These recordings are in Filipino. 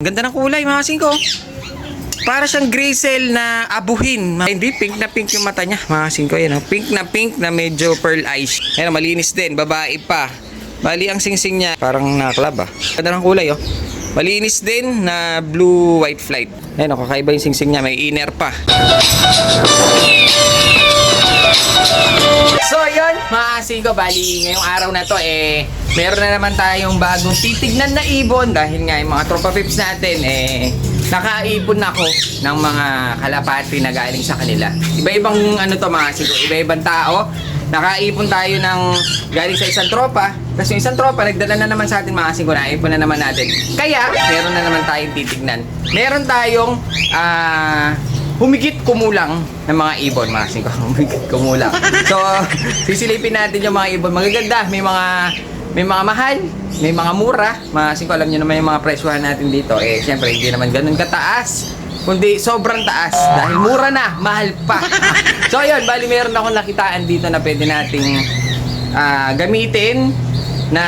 Ganda ng kulay, mga singko. Para siyang grisel na abuhin. Hindi, pink na pink yung mata niya. Mga singko, yan. oh. Pink na pink na medyo pearl eyes. Yan, oh, malinis din. Babae pa. Bali, ang singsing niya, parang naklab ah. Ganda ng kulay, oh. Malinis din na blue white flight. Ayan, oh, kakaiba yung singsing niya. May inner pa. So ayun, mga singko, bali ngayong araw na to eh meron na naman tayong bagong titignan na ibon dahil nga yung mga tropa pips natin eh nakaipon na ako ng mga kalapati na galing sa kanila. Iba-ibang ano to mga singko, iba-ibang tao. Nakaipon tayo ng galing sa isang tropa. Tapos yung isang tropa, nagdala na naman sa atin mga singko, naipon na naman natin. Kaya, meron na naman tayong titignan. Meron tayong ah humigit kumulang ng mga ibon, mga singko. Humigit kumulang. So, sisilipin natin yung mga ibon. Magaganda. May mga may mga mahal, may mga mura. Mga singko, alam nyo naman yung mga presyohan natin dito. Eh, syempre, hindi naman ganun kataas. Kundi sobrang taas. Dahil mura na, mahal pa. so, ayun, bali meron akong nakitaan dito na pwede nating ah, gamitin na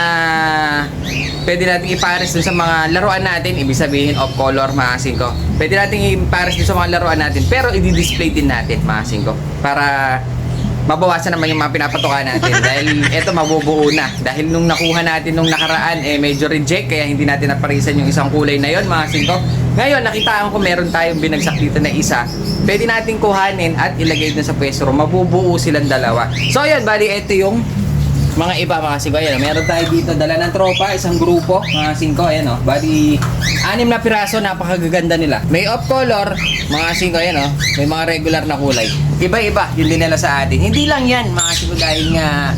pwede natin ipares dun sa mga laruan natin, ibig sabihin off color, maasin ko. Pwede natin ipares dun sa mga laruan natin, pero i-display din natin, maasin ko. Para mabawasan naman yung mga pinapatukan natin. Dahil eto mabubuo na. Dahil nung nakuha natin nung nakaraan eh medyo reject kaya hindi natin naparisan yung isang kulay na yon mga singko. Ngayon nakitaan ko meron tayong binagsak dito na isa. Pwede natin kuhanin at ilagay dun sa pwesto mabubuo silang dalawa. So yun bali ito yung mga iba mga singko ayan meron tayo dito. Dala ng tropa isang grupo mga singko ayan o bali anim na piraso napakagaganda nila. May off color mga singko ayan o may mga regular na kulay. Iba iba yun din nila sa atin. Hindi lang yan mga singko dahil nga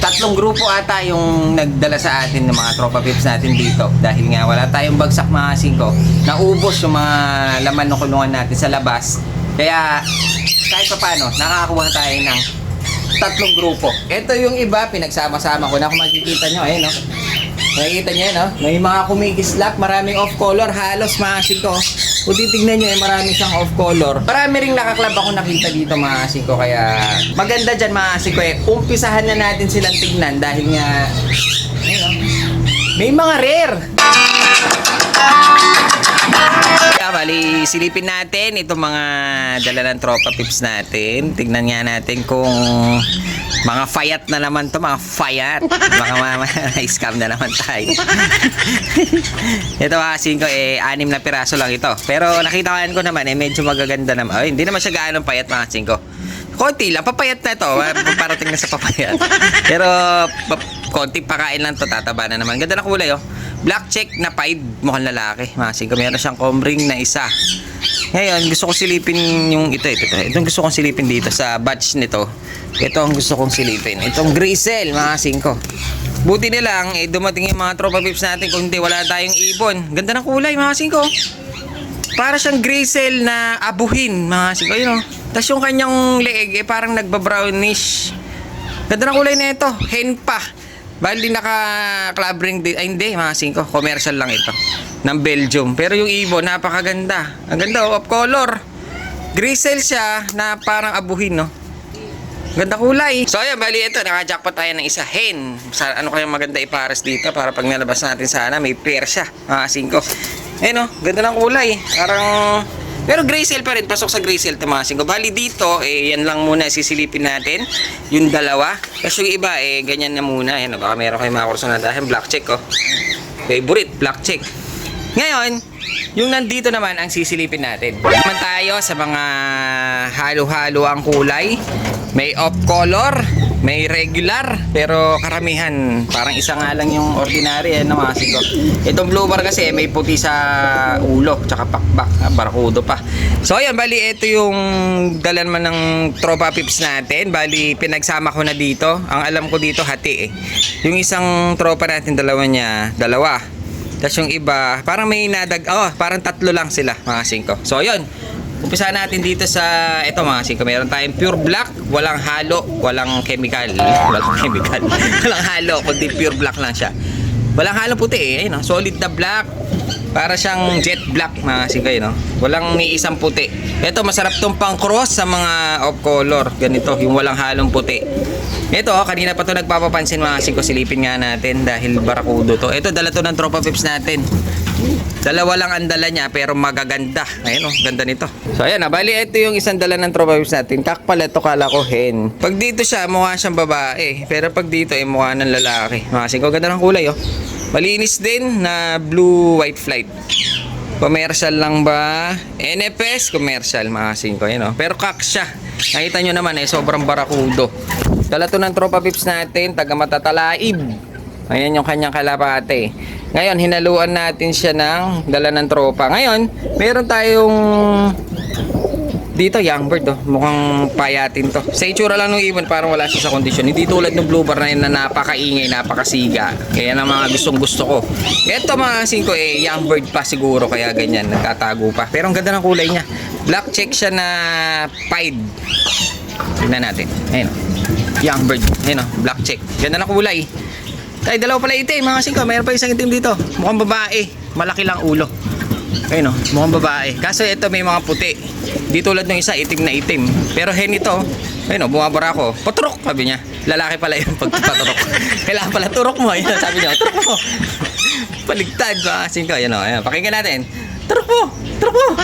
tatlong grupo ata yung nagdala sa atin ng mga tropa pips natin dito. Dahil nga wala tayong bagsak mga singko. Naubos yung mga laman ng kulungan natin sa labas. Kaya kahit pa paano nakakakuha tayo ng tatlong grupo. Ito yung iba, pinagsama-sama ko na kung makikita nyo, ayun, no? Makikita nyo, no? May mga kumikislap, maraming off-color, halos mga ko. Kung titignan nyo, eh, marami siyang off-color. Marami ring nakaklab ako nakita dito mga ko, kaya maganda dyan mga ko, eh. Umpisahan na natin silang tignan dahil nga, ayun, no? May mga rare! Bali, silipin natin itong mga dala ng tropa pips natin. Tignan nga natin kung mga fayat na naman to, mga fayat. Baka ma- ma- scam na naman tayo. ito mga ko eh, anim na piraso lang ito. Pero nakita ko naman eh, medyo magaganda naman. Ay, hindi naman siya gaano payat mga ko. Konti lang, papayat na to. Parating na sa papayat. Pero, konti pakain lang to, tataba na naman. Ganda na kulay, oh. Black check na pied, mukhang lalaki. Masing ko, meron siyang comring na isa. Ngayon, gusto kong silipin yung ito, ito, ito. Itong gusto kong silipin dito sa batch nito. Ito ang gusto kong silipin. Itong grisel, mga singko. Buti na lang, eh, dumating yung mga tropa pips natin kung hindi wala tayong ibon. Ganda ng kulay, mga singko. Para siyang grisel na abuhin, mga singko. Yun, oh. Tapos yung kanyang leeg, eh, parang nagba-brownish. Ganda ng kulay na ito. Hen pa. Bali naka club ring din. Ay hindi, mga singko. Commercial lang ito. Ng Belgium. Pero yung ibon, napakaganda. Ang ganda, oh, of color. Grisel siya na parang abuhin, no? Ganda kulay. So ayan, bali ito, naka-jackpot tayo ng isa hen. Sa, ano kaya maganda ipares dito para pag nalabas natin sana, may pair siya. Mga singko. Eh no, ganda ng kulay. Parang... Pero gray pa rin, pasok sa gray cell ito mga singko. Bali dito, eh, yan lang muna sisilipin natin. Yung dalawa. Kasi yung iba, eh, ganyan na muna. Ayan, baka meron kayo mga kurso na dahil black check, oh. Favorite, black check. Ngayon, yung nandito naman ang sisilipin natin. Naman tayo sa mga halo-halo ang kulay. May off color, may regular, pero karamihan parang isa nga lang yung ordinary eh, na mga siko. Itong blue bar kasi may puti sa ulo, tsaka pakbak, ah, barakudo pa. So ayan, bali ito yung dalan man ng tropa pips natin. Bali pinagsama ko na dito. Ang alam ko dito hati eh. Yung isang tropa natin dalawa niya, dalawa. Tapos yung iba, parang may nadag, oh, parang tatlo lang sila, mga singko. So, yun. Umpisa natin dito sa, ito mga singko, meron tayong pure black, walang halo, walang chemical. Walang chemical. walang halo, kundi pure black lang siya. Walang halo puti eh, ayun, oh, solid na black. Para siyang jet black mga singko, yun, oh. Walang ni isang puti. Ito, masarap tong pang cross sa mga off color. Ganito, yung walang halong puti. Ito, oh, kanina pa to nagpapapansin mga singko, silipin nga natin dahil barakudo to. Ito, dala to ng tropa pips natin. Dalawa lang ang dala niya pero magaganda. Ayun oh, ganda nito. So ayan, ah, bali ito yung isang dala ng tropa whips natin. Kak pala ito kala ko hen. Pag dito siya mukha siyang babae, pero pag dito ay mukha ng lalaki. Mga ko ganda ng kulay oh. Malinis din na blue white flight. Commercial lang ba? NFS commercial mga singko yun oh. Pero kak siya. Nakita nyo naman eh, sobrang barakudo. Dala to ng tropa pips natin, taga matatalaib. Ayan yung kanyang kalapate. Ngayon, hinaluan natin siya ng dala ng tropa. Ngayon, meron tayong dito, young bird oh. Mukhang payatin to. Sa itsura lang ng ibon, parang wala siya sa kondisyon. Hindi tulad ng blue bar na yun na napakaingay, napakasiga. Kaya na mga gustong gusto ko. Ito mga singko eh, young bird pa siguro. Kaya ganyan, nagtatago pa. Pero ang ganda ng kulay niya. Black check siya na pied. Tignan natin. Ayun oh. Young bird. Ayun oh, black check. Ganda ng kulay. Ay, dalawa pala itim, mga singko. Mayroon pa isang itim dito. Mukhang babae. Malaki lang ulo. Ayun oh, mukhang babae. Kaso ito may mga puti. Di tulad ng isa, itim na itim. Pero hen ito, ayun oh, bumabara ako. Paturok, sabi niya. Lalaki pala yun pag paturok. Kailangan pala turok mo. Ayun, sabi niya, turok mo. Paligtad, mga singko. Ayun oh, ayun. Pakinggan natin. Turok mo!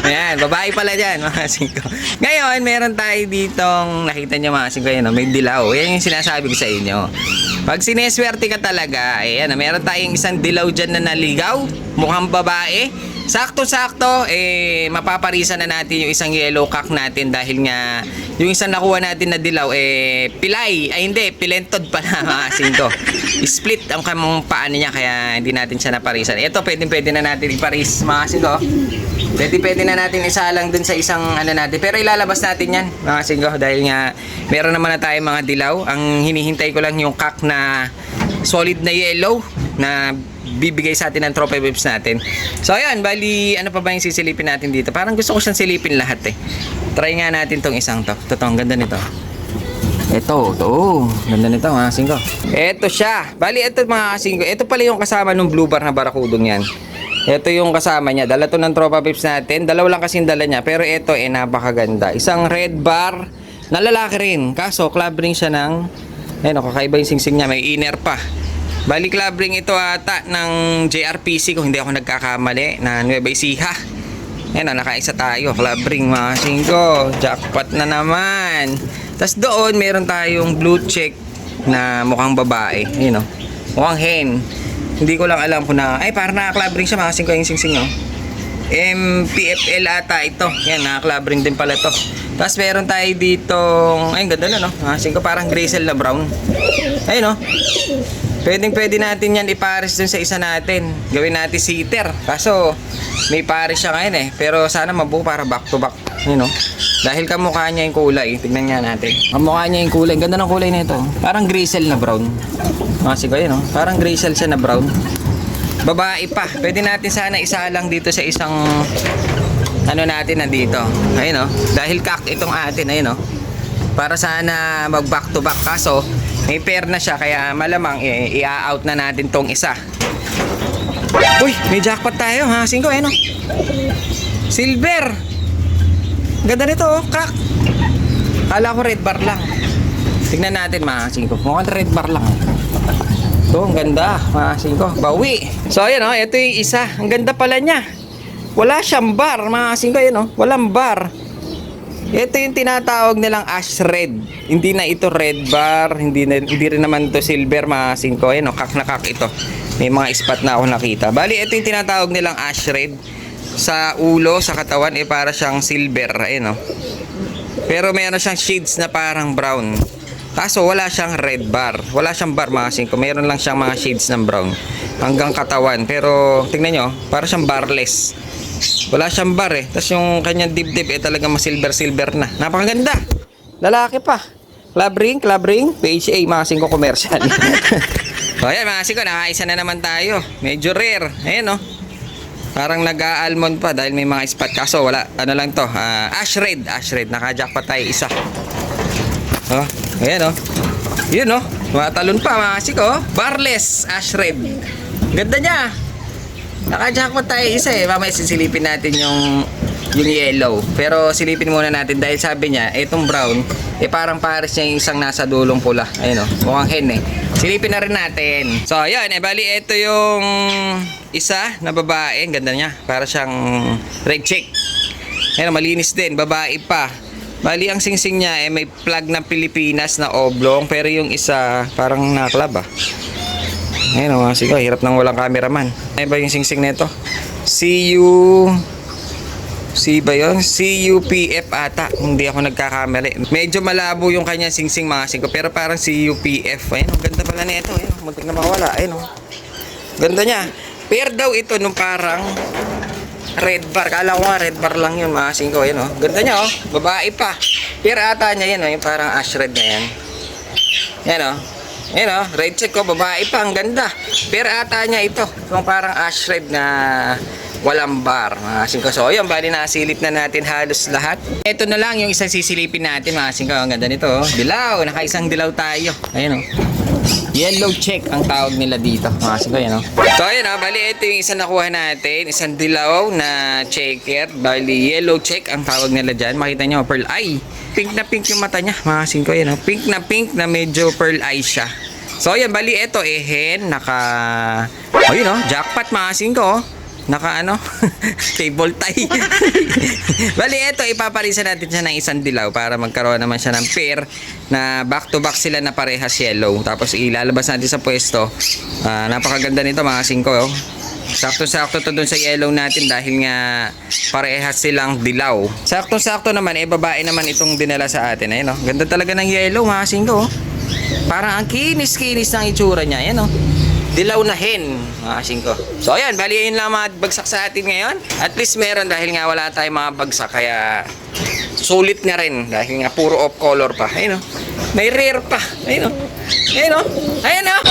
Ayan, babae pala dyan, mga singko. Ngayon, meron tayo ditong, nakita niyo mga singko, ayun oh, may dilaw. Yan yung sinasabi ko sa inyo. Pag sineswerte ka talaga, eh, ano, meron tayong isang dilaw dyan na naligaw, mukhang babae. Sakto-sakto, eh, mapaparisan na natin yung isang yellow cock natin dahil nga yung isang nakuha natin na dilaw, eh, pilay. Ay hindi, pilentod pala mga singko. Split ang kamang paan niya kaya hindi natin siya naparisan. Ito, pwede pwede na natin iparis mga singko. Pwede pwede na natin isalang dun sa isang ano natin. Pero ilalabas natin yan mga singko dahil nga meron naman na tayong mga dilaw. Ang hinihintay ko lang yung cock na solid na yellow na bibigay sa atin ng trophy whips natin. So ayan, bali ano pa ba yung sisilipin natin dito? Parang gusto ko siyang silipin lahat eh. Try nga natin tong isang to. Totoo, ganda nito. Ito, to. Ganda nito mga singko. Ito siya. Bali, ito mga singko. Ito pala yung kasama ng blue bar na barakudong yan. Ito yung kasama niya. Dala to ng tropa pips natin. Dalawa lang kasing dala niya. Pero ito eh napakaganda. Isang red bar na lalaki rin. Kaso club ring siya ng Ayun, kakaiba yung singsing niya. May inner pa. Bali club ring ito ata ng JRPC kung hindi ako nagkakamali na Nueva Ecija. Ayan na, nakaisa tayo. Club ring mga singko. Jackpot na naman. Tapos doon, meron tayong blue check na mukhang babae. Ayun o. Mukhang hen. Hindi ko lang alam kung na, ay parang naka-club ring siya mga singko yung singsing o. MPFL ata ito. Yan, naka-club ring din pala to. Tapos meron tayo dito, ay ganda na no. Mga singko parang grisel na brown. Ayun o. Pwedeng pwede natin yan ipares dun sa isa natin. Gawin natin sitter. Kaso, may pares siya ngayon eh. Pero sana mabuo para back to back. You know? Dahil kamukha niya yung kulay. Tignan nga natin. Kamukha niya yung kulay. Ganda ng kulay nito. Parang grisel na brown. Kasi ko no? Parang grisel siya na brown. Babae pa. Pwede natin sana isa lang dito sa isang ano natin nandito. Ayun, no? Dahil kak itong atin. Ayun, no? Para sana mag back to back. Kaso, may pair na siya kaya malamang i- i-out na natin tong isa. Uy, may jackpot tayo ha. Singko, eh no? Silver. Ganda nito, oh. Kak. Kala ko red bar lang. Tingnan natin mga singko. Mukhang red bar lang. Ito, ang ganda. Mga singko. Bawi. So, ayan oh. Ito yung isa. Ang ganda pala niya. Wala siyang bar, mga singko. Ayan oh. Walang bar. Ito yung tinatawag nilang ash red. Hindi na ito red bar, hindi, na, hindi rin naman to silver mga 5. Ayan o, kak na kak ito. May mga spot na ako nakita. Bali, ito yung tinatawag nilang ash red. Sa ulo, sa katawan, eh para siyang silver. Ayan o. Pero meron siyang shades na parang brown. Kaso wala siyang red bar. Wala siyang bar mga 5. Meron lang siyang mga shades ng brown. Hanggang katawan. Pero tingnan nyo, para siyang barless. Wala siyang bar eh. Tapos yung kanyang dibdib eh talaga ma-silver-silver na. Napakaganda. Lalaki pa. Club ring, club ring, PHA, mga 5 commercial. so ayan mga 5, nakaisa na naman tayo. Medyo rare. Ayan oh. Parang nag-almond pa dahil may mga spot. Kaso wala, ano lang to, ah, ash red. Ash red, naka-jackpot tayo isa. Oh, ayan oh. Yun oh. Tumatalon pa mga 5 oh. Barless, ash red. Ganda niya. Naka-jackpot tayo isa eh. Mamaya sisilipin natin yung yung yellow. Pero silipin muna natin dahil sabi niya, itong brown, eh parang pares niya yung isang nasa dulong pula. Ayun o, mukhang hen eh. Silipin na rin natin. So, ayun, eh, bali, ito yung isa na babae. Ang ganda niya. Para siyang red chick. Ayun, malinis din. Babae pa. Bali, ang singsing niya, eh, may plug ng Pilipinas na oblong. Pero yung isa, parang naklab ah. Ayun o, sige, hirap nang walang cameraman. Ano ba yung singsing nito? CU... C ba yun? CUPF ata. Hindi ako nagkakamali. Medyo malabo yung kanya singsing mga singko. Pero parang CUPF. Ayun, ang ganda pala nito. Ayun, muntik na makawala. Ayun, oh. Ganda niya. Pair daw ito nung parang red bar. Kala ko nga red bar lang yun mga singko. Ayun, oh. Ganda niya, oh. Babae pa. Pair ata niya yan, oh. Yung parang ash red na yan. Yan, oh. Yan, oh. Red check ko. Babae pa. Ang ganda. Pair ata niya ito. Yung parang ash red na walang bar, mga singko. So, yun, bali nasilip na natin halos lahat. Ito na lang yung isang sisilipin natin, mga singko. Ang ganda nito, oh. Dilaw, nakaisang dilaw tayo. Ayun, oh. Yellow check ang tawag nila dito, mga singko, yan, oh. So, ayun, oh, bali ito yung isang nakuha natin. Isang dilaw na checker. Bali, yellow check ang tawag nila dyan. Makita nyo, pearl eye. Pink na pink yung mata niya, mga singko, yan, oh. Pink na pink na medyo pearl eye siya. So, yan, bali ito, ehen, naka... Ayun, oh, jackpot, mga singko, oh. Naka ano? Cable tie. Bali, ito, ipaparisan natin siya ng isang dilaw para magkaroon naman siya ng pair na back to back sila na parehas yellow. Tapos ilalabas natin sa pwesto. Ah, napakaganda nito mga singko. Oh. Sakto-sakto to dun sa yellow natin dahil nga parehas silang dilaw. Sakto-sakto naman, eh babae naman itong dinala sa atin. Ayun, oh. Ganda talaga ng yellow mga singko. Oh. Parang ang kinis-kinis ng itsura niya. Ayan, oh. Dilaw na hen, mga singko. So, ayan, bali yun lang mga bagsak sa atin ngayon. At least meron dahil nga wala tayong mga bagsak. Kaya, sulit na rin. Dahil nga puro off color pa. Ayun, oh. May rare pa. Ayun, oh. Ayun, oh. Ayun, oh.